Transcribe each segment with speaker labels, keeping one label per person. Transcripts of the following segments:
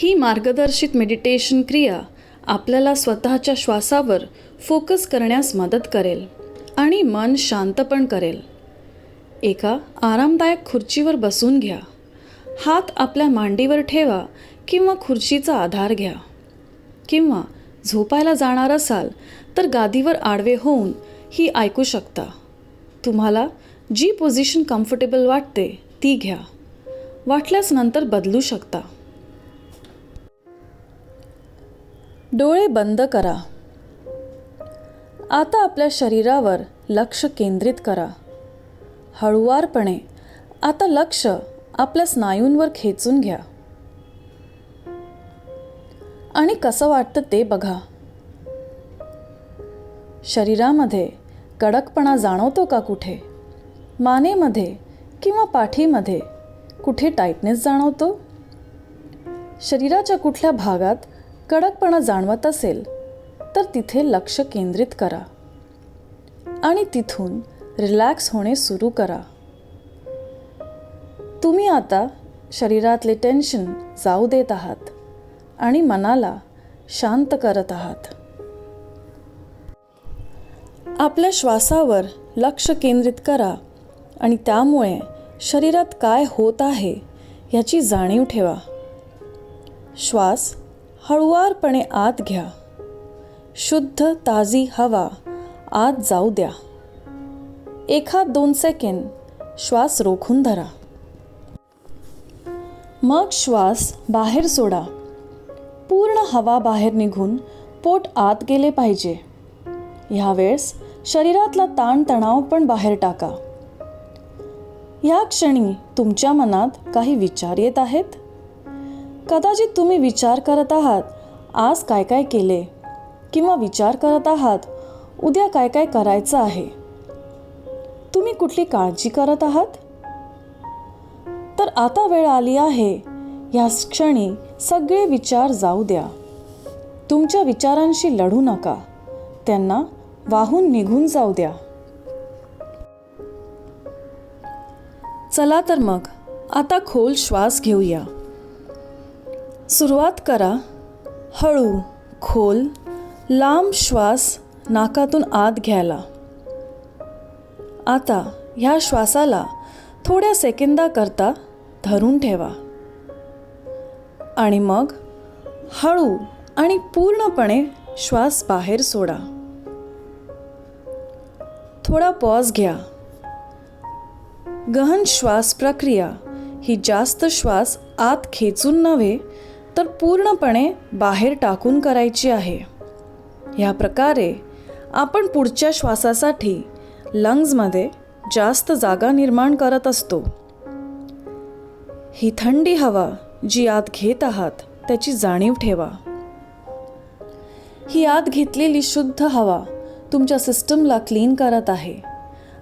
Speaker 1: ही मार्गदर्शित मेडिटेशन क्रिया आपल्याला स्वतःच्या श्वासावर फोकस करण्यास मदत करेल आणि मन शांत पण करेल. एका आरामदायक खुर्चीवर बसून घ्या. हात आपल्या मांडीवर ठेवा किंवा खुर्चीचा आधार घ्या. किंवा झोपायला जाणार असाल तर गादीवर आडवे होऊन ही ऐकू शकता. तुम्हाला जी पोझिशन कम्फर्टेबल वाटते ती घ्या. वाटल्यास नंतर बदलू शकता. डोळे बंद करा. आता आपल्या शरीरावर लक्ष केंद्रित करा. हळुवारपणे आता लक्ष आपल्या स्नायूंवर खेचून घ्या. आणि कसं वाटतं ते बघा. शरीरामध्ये कडकपणा जाणवतो का कुठे? मानेमध्ये किंवा पाठीमध्ये कुठे टाईटनेस जाणवतो? शरीराच्या कुठल्या भागात कडकपणा जाणवत असेल तर तिथे लक्ष केंद्रित करा. आणि तिथून रिलॅक्स होणे सुरू करा. तुम्ही आता शरीरातले टेन्शन जाऊ देत आहात आणि मनाला शांत करत आहात. आपल्या श्वासावर लक्ष केंद्रित करा आणि त्यामुळे शरीरात काय होत आहे याची जाणीव ठेवा. श्वास हळुवारपणे आत घ्या. शुद्ध ताजी हवा आत जाऊ द्या. एखाद दोन सेकंद श्वास रोखून धरा. मग श्वास बाहेर सोडा. पूर्ण हवा बाहेर निघून पोट आत गेले पाहिजे. ह्यावेळेस शरीरातला ताणतणाव पण बाहेर टाका. ह्या क्षणी तुमच्या मनात काही विचार येत आहेत? कदाचित तुम्ही विचार करत आहात आज काय काय केले? किंवा विचार करत आहात उद्या काय काय करायचं आहे? तुम्ही कुठली काळजी करत आहात? तर आता वेळ आली आहे ह्या क्षणी सगळे विचार जाऊ द्या. तुमच्या विचारांशी लढू नका त्यांना वाहून निघून जाऊ द्या. चला तर मग आता खोल श्वास घेऊया. सुरुवात करा. हळू खोल लांब श्वास नाकातून आत घ्यायला. आता ह्या श्वासाला थोड्या सेकंदाकरता धरून ठेवा. आणि मग हळू आणि पूर्णपणे श्वास बाहेर सोडा. थोडा पॉज घ्या. गहन श्वास प्रक्रिया ही जास्त श्वास आत खेचून नव्हे तर पूर्णपणे बाहेर टाकून करायची आहे. ह्या प्रकारे आपण पुढच्या श्वासासाठी लंग्जमध्ये जास्त जागा निर्माण करत असतो. ही थंडी हवा जी आत घेत आहात त्याची जाणीव ठेवा. ही आत घेतलेली शुद्ध हवा तुमच्या सिस्टमला क्लीन करत आहे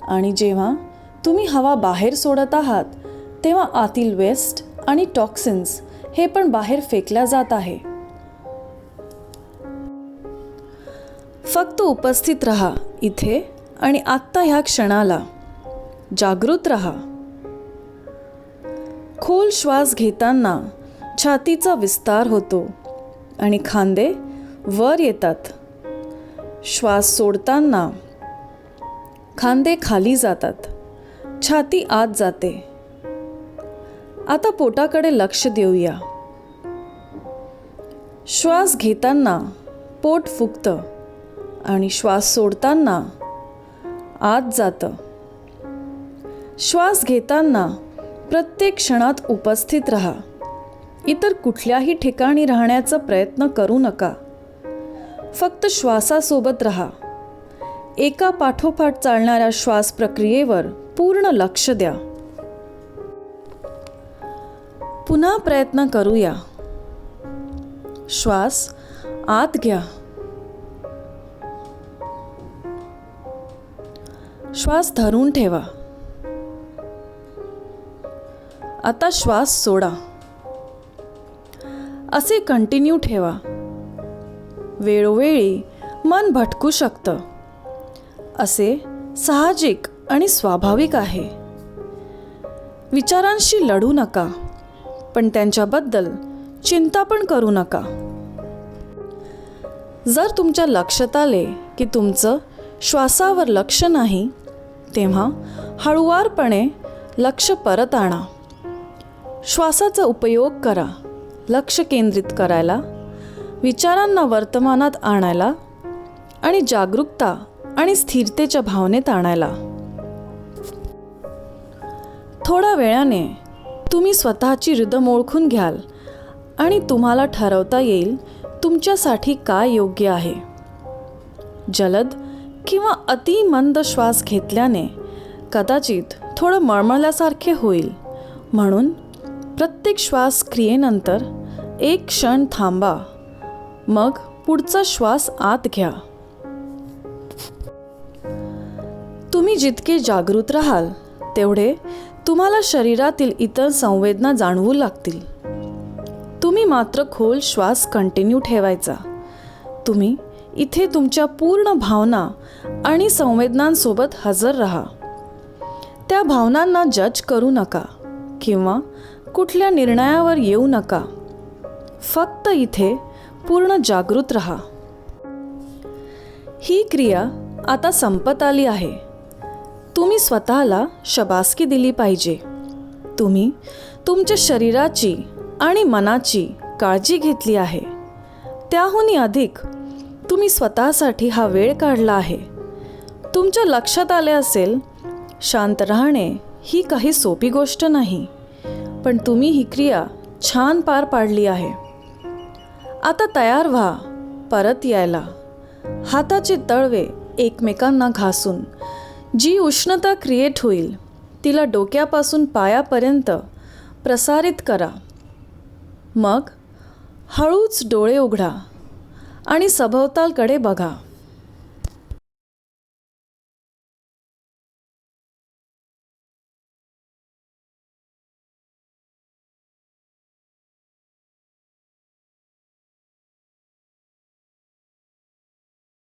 Speaker 1: आणि जेव्हा तुम्ही हवा बाहेर सोडत आहात तेव्हा आतील वेस्ट आणि टॉक्सिन्स हे पण बाहेर फेकल्या जात आहे. फक्त उपस्थित रहा इथे आणि आत्ता ह्या क्षणाला. जागृत रहा. खोल श्वास घेताना छातीचा विस्तार होतो आणि खांदे वर येतात. श्वास सोडताना खांदे खाली जातात. छाती आत जाते. आता पोटाकडे लक्ष देऊया. श्वास घेताना पोट फुगतं आणि श्वास सोडताना आत जातं. श्वास घेताना प्रत्येक क्षणात उपस्थित राहा. इतर कुठल्याही ठिकाणी राहण्याचा प्रयत्न करू नका. फक्त श्वासासोबत राहा. एका पाठोपाठ चालणाऱ्या श्वास प्रक्रियेवर पूर्ण लक्ष द्या. पुन्हा प्रयत्न करूया. श्वास आत घ्या. श्वास धरून ठेवा. आता श्वास सोडा. असे कंटिन्यू ठेवा. वेळोवेळी मन भटकू शकतं. असे साहजिक आणि स्वाभाविक आहे. विचारांशी लढू नका. पण त्यांच्याबद्दल चिंता पण करू नका. जर तुमच्या लक्षात आले की तुमचं श्वासावर लक्ष नाही तेव्हा हळुवारपणे लक्ष परत आणा. श्वासाचा उपयोग करा लक्ष केंद्रित करायला विचारांना वर्तमानात आणायला आणि जागरूकता आणि स्थिरतेच्या भावनेत आणायला. थोड्या वेळाने तुम्ही स्वतःची रिदम ओळखून घ्याल आणि तुम्हाला ठरवता येईल तुमच्यासाठी काय योग्य आहे. जलद किंवा अति मंद श्वास घेतल्याने कदाचित थोडं मळमळल्यासारखे होईल. म्हणून प्रत्येक श्वास क्रियेनंतर एक क्षण थांबा. मग पुढचा श्वास आत घ्या. तुम्ही जितके जागृत राहाल तेवढे तुम्हाला शरीरातील इतर संवेदना जाणवू लागतील. तुम्ही मात्र खोल श्वास कंटिन्यू ठेवायचा. तुम्ही इथे तुमच्या पूर्ण भावना आणि संवेदनांसोबत हजर राहा. त्या भावनांना जज करू नका किंवा कुठल्या निर्णयावर येऊ नका. फक्त इथे पूर्ण जागृत राहा. ही क्रिया आता संपत आली आहे. तुम्ही स्वतःला शबासकी दिली पाहिजे. तुम्ही तुमच्या शरीराची आणि मनाची काळजी घेतली आहे. त्याहूनही अधिक तुम्ही स्वतःसाठी हा वेळ काढला आहे. तुमच्या लक्षात आले असेल शांत राहणे ही काही सोपी गोष्ट नाही पण तुम्ही ही क्रिया छान पार पाडली आहे. आता तयार व्हा परत यायला. हाताचे तळवे एकमेकांना घासून जी उष्णता क्रिएट होईल तिला डोक्यापासून पायापर्यंत प्रसारित करा. मग हळूच डोळे उघडा आणि सभोवतालकडे बघा.